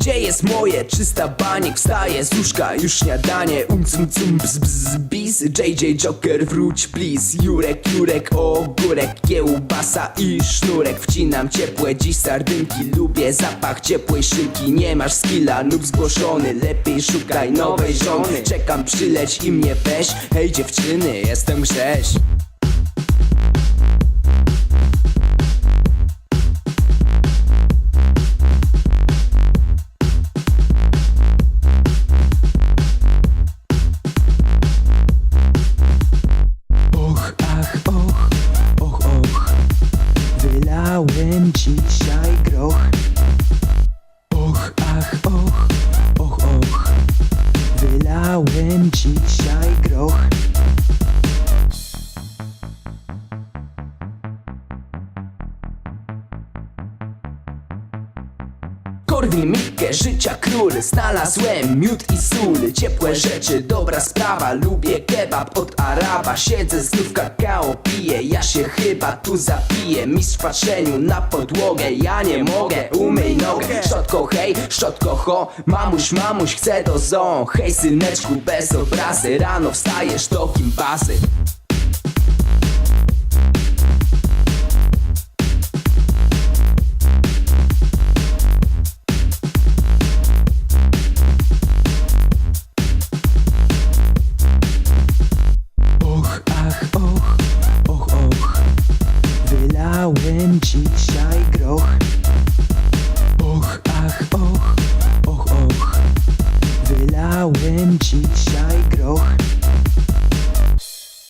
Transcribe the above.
Gdzie jest moje? Czysta baniek Wstaje z łóżka, już śniadanie. Um cum cum bzz bzz bis. JJ Joker wróć please. Jurek, Jurek, ogórek Kiełbasa i sznurek. Wcinam ciepłe dziś sardynki. Lubię zapach ciepłej szynki. Nie masz skilla, noob zgłoszony. Lepiej szukaj nowej żony. Czekam przyleć i mnie weź. Hej dziewczyny, jestem Grześ ach, och, och, och. Wylałem dzisiaj groch. Och, ach, och, och, och. Wylałem dzisiaj groch Korwin Mikke, życia król Znalazłem miód i sól. Ciepłe rzeczy, dobra sprawa Lubię kebab od Araba. Siedzę znów kakao piję Ja się chyba tu zapiję. Mistrz w patrzeniu na podłogę Ja nie mogę, umyj nogę. Szczotko hej, szczotko ho Mamuś, mamuś, chcę do zoo. Hej syneczku, bez obrazy Rano wstajesz do gimbazy siaj groch. Och, ach, och, och, och. Wylałem dzisiaj groch.